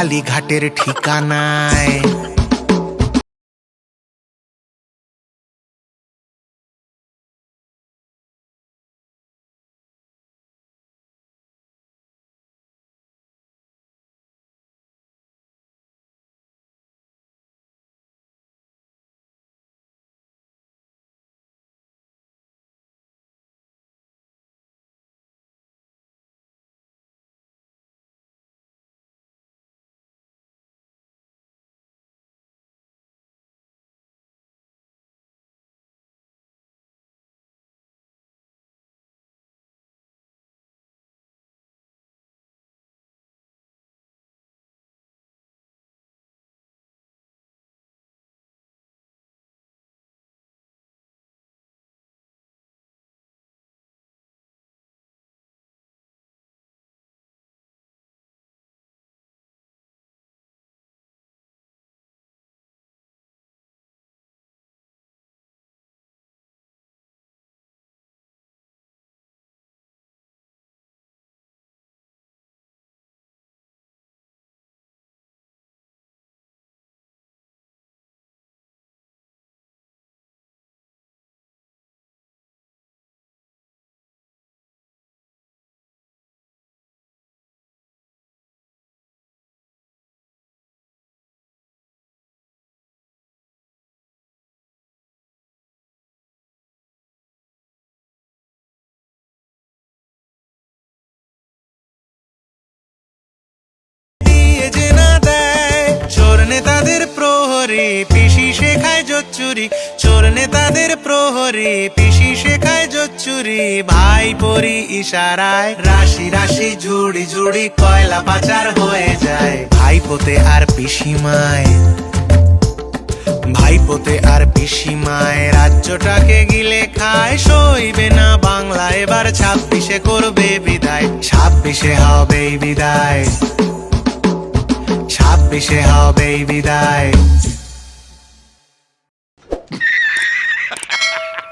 কালীঘাটের ঠিকানায়। পিসি শেখায় জোচ্চুরি চোর নেতাদের প্রহরী, পিসি শেখায় জোচ্চুরি ভাই পরি ইশারায়, রাশি রাশি ঝুড়ি ঝুড়ি কয়লা পাচার হয়ে যায়। ভাইপোতে আর পিসিমায়, ভাইপোতে আর পিসিমায়, রাজ্যটাকে গিলে খায়, সইবে না বাংলা, এবার ছাব্বিশে করবে বিদায়, ছাব্বিশে হবে বিদায়, ছাব্বিশে হবে বিদায়।